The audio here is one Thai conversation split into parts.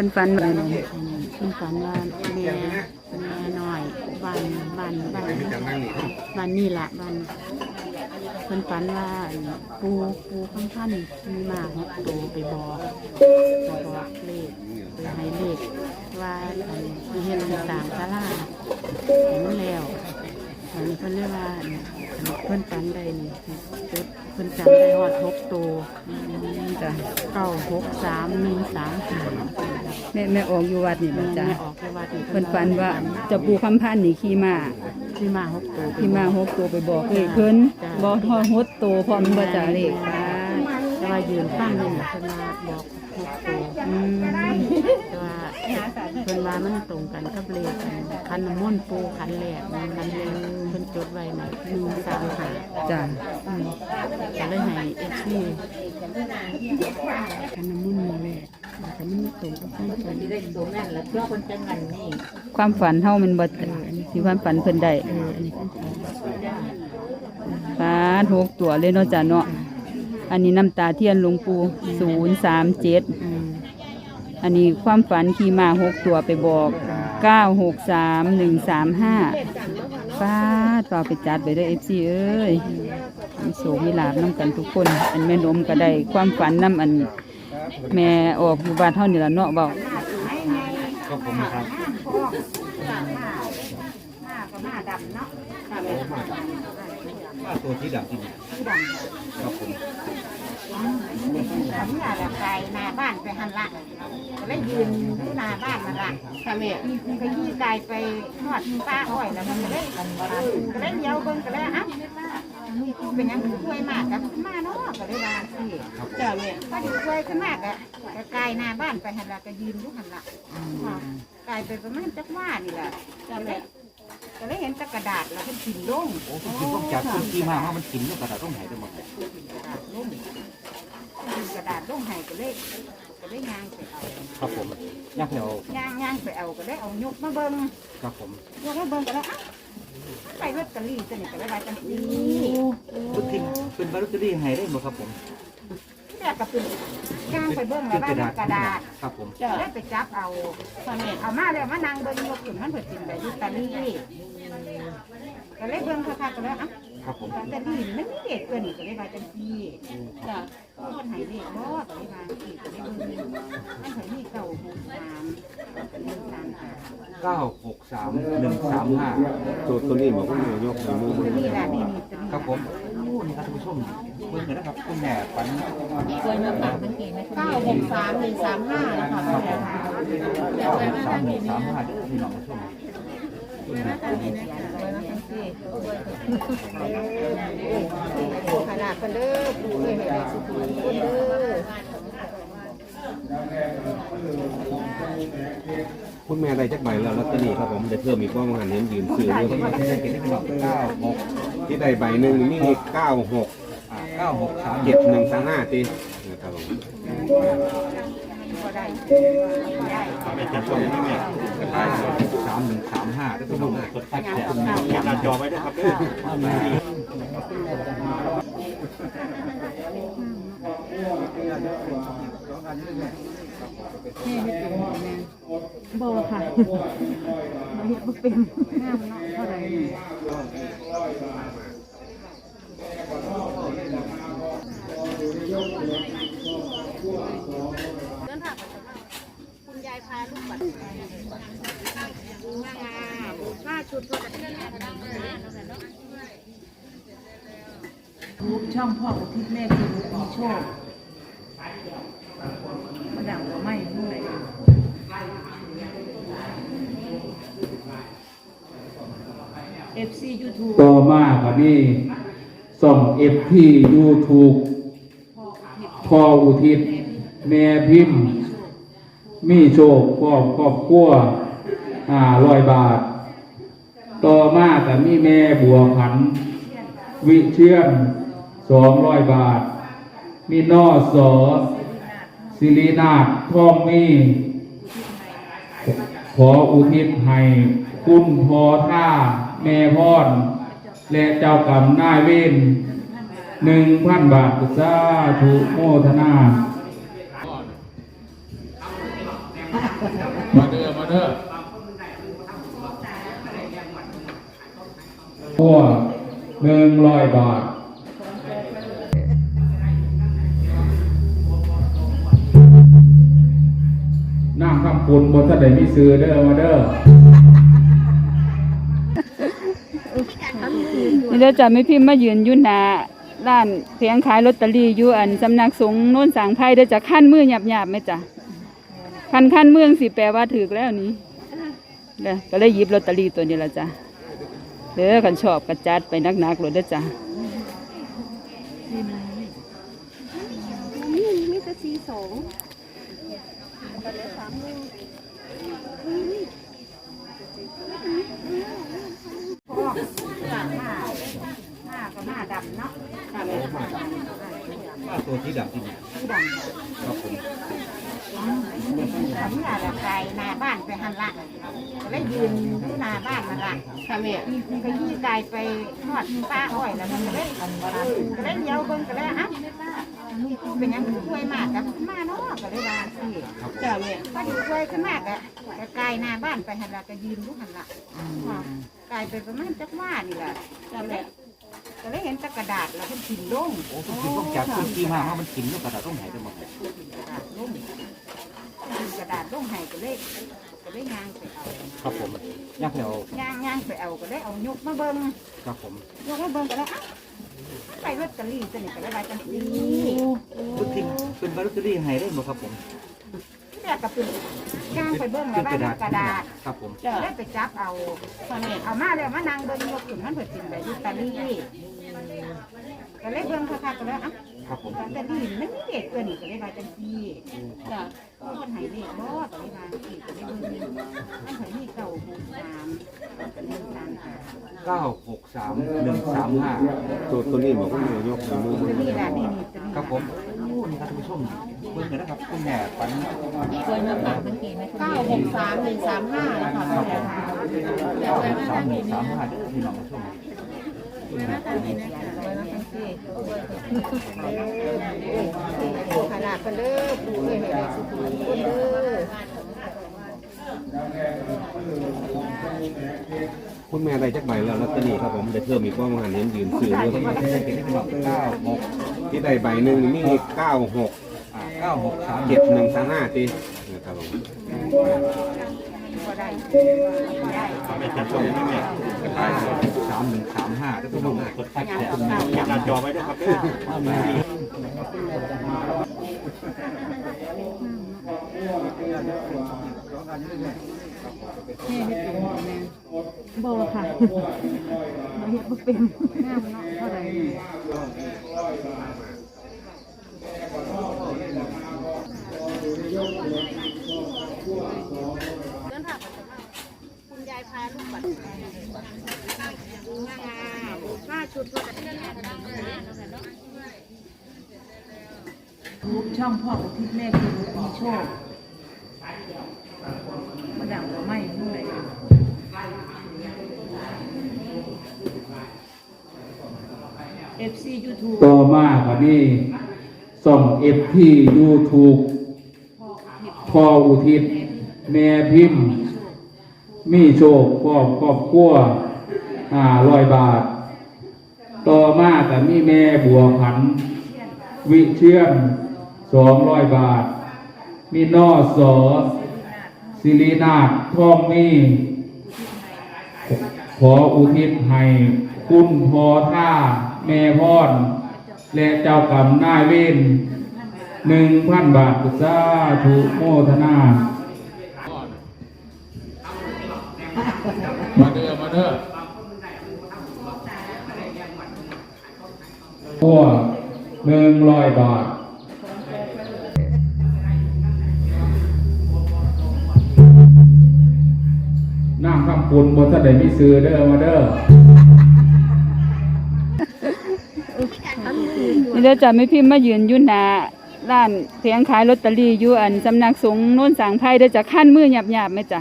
พิ่นฝันว่าเพิ่นฝันว่าแม่แม่น้อยบ้านบ้านบ้านบ้านนี่ละบ้านเพิ่นฝันว่าปูปูข้างท่านมีหมาหกตัวไปบอกไปบอกเลขไปให้เลขว่าอันที่เฮ็ดให้สร้างศาลาเห็นแล้ว อันนี้เพิ่นเรียกว่าอันเพิ่นฝันได้นี่จุดเพิ่นจำได้ฮอดหกตัวจ้ะเก้าหกสามหนึ่งสามห้าแม่แม่ออกอยู่วัดนี่บ่จ้ะแม่ออกไปวัดนี่เพิ่นฝันว่าเจะปูคำพันธ์นี่ขี่ม้าที่มาหกตัวขี่ม้าหกตัวไปบอกเลขเพิ่นบ่ทอดหดตัวพร้อมบ่จ้ะเลขค่ะแต่ว่ายืนฟังนี่เพิ่นมาบอกหกตัว อืมแต่ว่าเพิ่น ว่ามันตรงกันกับเลขอันคันน้ำมนต์ปูคันแรกคันแรกเพิ่นจดไว้น่ะหนึ่งสามห้าจ้ะอืมก็เลยให้เอฟซีคันน้ำมนต์มาแรกแต่มันตรงกับเพิ่นเพิ่นได้ตัวแม่นแล้วเพื่อคนจังงันนี่ความฝันเฮามันบ่จ้ะที่ความฝันเพิ่นได้เอออันนี้เพิ่นฝันฟาดหกตัวเลยเนาะจ้ะเนาะอันนี้น้ำตาเทียนหลวงปู่037อืม อันนี้ความฝันขี่มาหกตัวไปบอกเก้าหกสามหนึ่งสามห้าฟาดเปล่าไปจัดไปด้อเอฟซีเอ้ยมีโศกมีลาบน้ำกันทุกคน อันแม่นมก็ได้ความฝันน้ำอัน แม่ออกอยู่บ้านเท่านี่ละเนาะเบาก็ผมครับว่าตัวที่ดับที่นี่ครับผม ทำงานละไกลหน้าบ้านไปหันละก็เลยยืนที่หน้าบ้านนั่นละค่ะแม่ก็ยี่ไกลไปทอดป้าอ้อยแล้วมันก็เลยก็เลยเลี้ยวเบิ่งก็เลยอะเป็นยังช่วยมากกับมาเนาะก็เลยว่าสิเจ้าแม่ยก็ดีช่วยขึ้นมากอะก็ไกลหน้าบ้านไปหันละก็ยืนอยู่หันละไกลไปประมาณจักว่านี่แหละเจ้าแม่ย ก็เลยเห็นแตะกระดาษแล้วเป็นกินลงโอ้คุณกินต้องจับคุณที่มาว่ามันกินแล้วกระดาษต้องหายไปหมดเลยกระดาษลุ่มกระดาษลุ่มให้ก็เลยก็เลยย่างไปเอาครับผมยักษ์เดียวย่างย่างไปเอาก็เลยเอายกมาเบิ่งครับผมยกมาเบิ่งก็เลยเอ้าไปรถกะลี่สนิทก็เลยไปกันนี่คุณทิมเป็นบารุตอรี่หายได้บ่ครับผมแรกก็เป็นย่างไปเบิ่งแล้วว่ามันกระดาษ ครับผมก็เลยไปจับเอา เอามาแล้วมานั่งเบิ่งยกขึ้นมันเปิดเป็นแบบยุตาลี่ ก็เลยเบิ่งคักๆก็เลยเอ้าครับผมแต่ดีมันมีเด็กเกินก็เลยไปกันที่จ้ะคนหายเด็กบ่ก็เลยมาที่ก็เลยเบิ่งอันไหนมีเก่าหกสามหนึ่งสามห้าเก้าหกสามหนึ่งสามห้าตัวตัวนี้บอกว่าโยกมือมือนี่แหละนี่นี่ตัวนี้ครับผมโอ้นี่ครับท่านผู้ชมเบิ่งเลยนะครับคุณแม่ฝันเก้าหกสามหนึ่งสามห้านะคะเก้าหกสามหนึ่งสามห้าเด้อพี่น้องผู้ชมคุณแม่ฝัน ขนาดกันเด้อปูเลยให้ได้สุขุมคนเด้อคุณแม่ได้จักใบแล้วลอตเตอรี่ครับผมได้เพิ่มอีกว่ามันหันเห็นยืนซื้อเยอะเพิ่งมาแค่เก็บได้พี่น้องเก้าหกที่ได้ใบหนึ่งนี่เก้าหกเก้าหกสามเจ็ดหนึ่งสามห้าตีนะครับผม สามหนึ่งสามห้าได้พี่น้องกดแท็กแท็กคุณแม่หน้าจอไว้ด้วยครับเด้อบ่ค่ะมาเฮ็ดบ่เป็นงามเนาะเท่าไหร่ คุณยายพาลูกบัตรห้าชุดก็จะ ทูบ ช่องพ่ออุทิศแม่คือมีโชคมาดังหัวไม้เมื่อไหร่เอฟซียูทูบต่อมาบัดนี้ส่องเอฟทียูทูบพ่ออุทิศแม่พิมพ์ มีโชคครอบครอบครัวห้าร้อยบาท ต่อมากับมีแม่บัวผัน วิเชียน สองร้อยบาท มีนอสอสิรินาถทองมี ขออุทิศให้คุณพอท่า แม่พรและเจ้ากรรมนายเวรหนึ่งพันบาทสาธุโมทนา มาเด้อมาเด้อพัวหนึ่งร้อยบาท ปุนบนท่านใดมีซื้อเด้อมาเด้อนี่เด้อจ้ะไม่พิมพ์มายืนอยู่หน้าร้านเพียงขายลอตเตอรี่อยู่อันสำนักสงฆ์โน้นสางไพ่เด้อจ้ะขั้นมือหยาบๆไหมจ้ะคันขั้นเมืองสิแปลว่าถือแล้วนี้เด้อก็เลยหยิบลอตเตอรี่ตัวนี้ละจ้ะเด้อกันชอบกระจัดไปนักๆเลยเด้อจ้ะนี่มีแต่สีสอง หน้า ก็หน้าดำเนาะว่าตัวที่ดับที่นี่ครับผมทำงานละไกลหน้าบ้านไปหันละก็เลยยืนที่หน้าบ้านมันละค่ะแม่ก็ยี่กายไปทอดป้าอ้อยแล้วมันก็เลยก็เลยเลี้ยวเบิ่งก็เลยอะเป็นหยังช่วยมากกับมาเนาะก็เลยว่าสิจ้าแม่ก็ดีช่วยขึ้นมากอะก็กายหน้าบ้านไปหันละก็ยืนดูหันละกายไปประมาณจักว่านี่แหละก็เลย ก็เลยเห็นแตะกระดาษแล้วเพิ่นกินลงโอ้ทุกทีต้องจับต้นที่มาเพราะมันกินแล้วกระดาษต้องหายไปหมดเลยกระดาษลงกระดาษลงให้ก็เลยก็เลยย่างไปเอาครับผมย่างเราย่างย่างไปเอาก็เลยเอายกมาเบิ่งครับผมยกมาเบิ่งก็เลยอะไปลอตเตอรี่ตัวนี้ก็เลยใบจังสีทุกทีเป็นบารุตเตอรี่หายได้หมดครับผม ที่แรกก็เป็นย่างไปเบิ่งแล้วใบกระดาษครับผมเลยไปจับเอาเอามาแล้วมานั่งเบิ่งยกขึ้นมันเปิดเป็นใบลอตเตอรี่ก็เลยเบิ่งคักๆก็เลยอะครับผมลอตเตอรี่มันมีเด็กตัวนี้ก็เลยใบจังสีจ้ะคนให้เด็กบ่ก็เลยว่าอีกก็เลยเบิ่งมันให้มีเก่าหกสามหนึ่งสามแปดเก้าหกสามหนึ่งสามห้าตัวตัวนี้บอกว่ามียกมือมือตัวนี้แหละนี่นี่ตัวนี้ครับผมโอ้นี่ครับท่านผู้ชมเบิ่งกันนะครับคุณแม่ฝันเก้าหกสามหนึ่งสามห้าแล้วค่ะเก้าหกสามหนึ่งสามห้าเด้อพี่น้องผู้ชมคุณแม่ฝันขนาดกันเด้อปูเอ้ยให้ได้สุขุมคนเด้อคุณแม่ได้จักใบแล้วลอตเตอรี่ครับผมได้เพิ่มอีกว่ามาหันเห็นยืนซื้อเด้อว่าจะเป็นพี่น้องเก้าหกที่ได้ใบหนึ่งมีเก้าหกอ่าเก้าหกสามเจ็ดหนึ่งสามห้าตีนะครับผมสามหนึ่งสามห้าเด้อพี่น้องกดแท็กคุณหน้าจอไว้ด้วยครับเด้อบ่ค่ะมาเฮ็ดบ่เป็นงามเนาะเท่าไหร่คุณยายพาลูกบัตรห้าชุด ช่ องพ่ออุทิศแม่คือมีโชคมาดังเราไม่เมื่อไรเอฟซียูทูบต่อมาครับนี่ส่องเอฟที่ยูทูบพออุทิศ แม่พิมพ์ มีโชคครอบครอบครัวห้าร้อยบาท ต่อมากับมีแม่บัวผัน วิเชื่อม สองร้อยบาท มีนอสอสิรินาถท่องมีขออุทิศให้คุณพอท่า แม่พรและเจ้ากรรมนายเวรหนึ่งพันบาทสาธุโมทนา มาเด้อมาเด้อพัวหนึ่งร้อยบาท คำปุนบนท่านใดมีซื้อเด้อมาเด้อนี่เด้อจ้ะไม่พิมพ์มายืนอยู่หน้าร้านเพียงขายลอตเตอรี่อยู่อันสำนักสงฆ์โน้นสางไพ่เด้อจ้ะขั้นมือหยาบๆไหมจ้ะ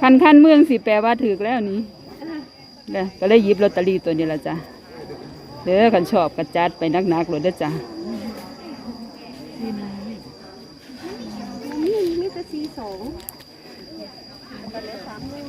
คันขั้นเมืองสิแปลว่าถือแล้วนี้เด้อก็เลยหยิบลอตเตอรี่ตัวนี้ละจ้ะเด้อกันชอบกระจัดไปนักๆเลยเด้อจ้ะนี่มีแต่สีสงไปเลยสามหนึ่ง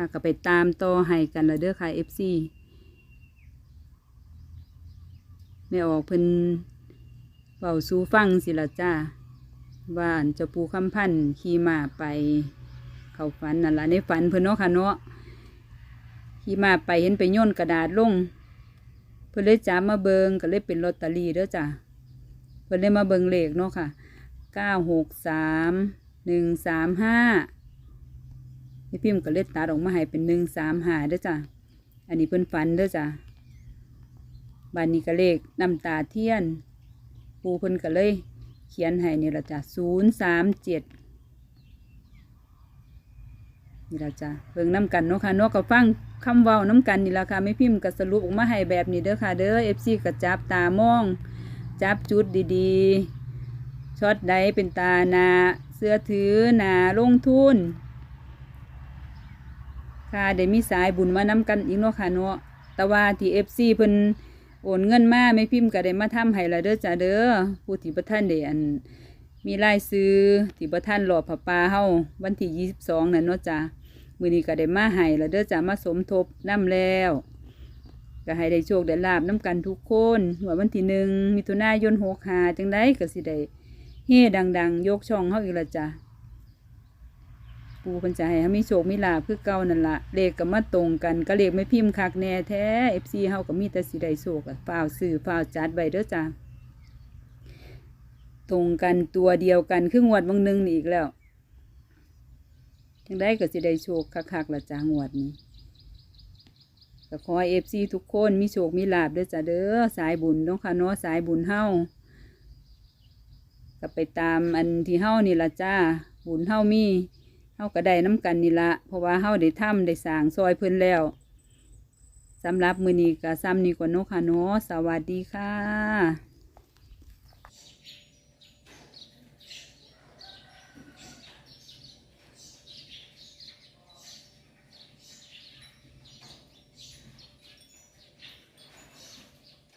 ค่ะก็ไปตามต่อให้กันละเด้อค่ะ FC แม่ออกเพิ่นเบาสู่ฟังสิละจ้าว่าอันเจะปูคำพันขี่มาไป เข้าฝันนั่นละในฝันเพิ่นเนาะค่ะเนาะขี่มาไปเห็นไปโย่นกระดาษลง เพิ่นเลยจับมาเบิงก็เลยเป็นลอตเตอรี่เด้อจ้าเพิ่นเลยมาเบิงเลขเนาะค่ะเก้าหกสามหนึ่งสามห้า นี่พิมพ์ก็เลยตัดออกมาให้เป็นหนึ่งสามหาเด้อจ้ะ อันนี้เพิ่นฝันเด้อจ้ะบานนี้ก็เลขน้ำตาเทียน ปูเพิ่นก็เลย เขียนให้นี่ละจ้ะศูนย์สามเจ็ดนี่ละจ้ะเบิ่งน้ำกันเนาะค่ะเนาะก็ฟังคำเว้าน้ำกันนี่ละค่ะไม่พิมพ์ก็สรุปออกมาให้แบบนี้เด้อค่ะ เด้อเอฟซีก็จับตามอง จับจุดดีๆช็อตใดเป็นตานาเสื้อถือนาลงทุน ค่ะเดี๋ยวมีสายบุญมานำกันอีกเนาะค่ะเนาะแต่ว่าที่เอฟซีเพิ่นโอนเงินมาไม่พิมพ์ก็ได้มาทำให้ละเด้อจ้าเด้อผู้ที่ประท่านได้อันมีรายซื้อที่ประท่านหลอผาปาเฮาวันที่ยี่สิบสองนั่นเนาะจ้ามือนี้ก็ได้มาให้ละเด้อจ้ามาสมทบน้ำแล้วก็ให้ได้โชคได้ลาบน้ำกันทุกคนหัววันที่หนึ่งมิถุนายนหกหาจังได้ก็สิได้เฮ่ดัง ๆ ยกช่องเฮาอีกละจ้า ปูเพันจะให้เขามีโชคมีลาภคือเก่านั่นละเลขก็มาตรงกันก็เลขไม่พิมพ์คักแน่แท้เอฟซีเฮาก็มีแต่สิได้โชคอะฝ้าวซื้อฝ้าวจัดไว้เด้อจ้าตรงกันตัวเดียวกันคืองวดบางนึงนี่อีกแล้วจังได้ก็สิได้โชคคักๆละจ้างวดนี้ก็ขอเอฟซีทุกคนมีโชคมีลาภเด้อจ้าเด้อสายบุญน้องค่ะเนาะสายบุญเฮาก็ไปตามอันที่เฮานี่ละจ้าบุญเฮามี เฮาก็ได้น้ำกันนี่ละเพราะว่าเฮาได้ทำได้สร้างซอยเพิ่นแล้วสำหรับมือนี้ก็ซ้ำนี้กว่าเนาะค่ะเนาะสวัสดีค่ะ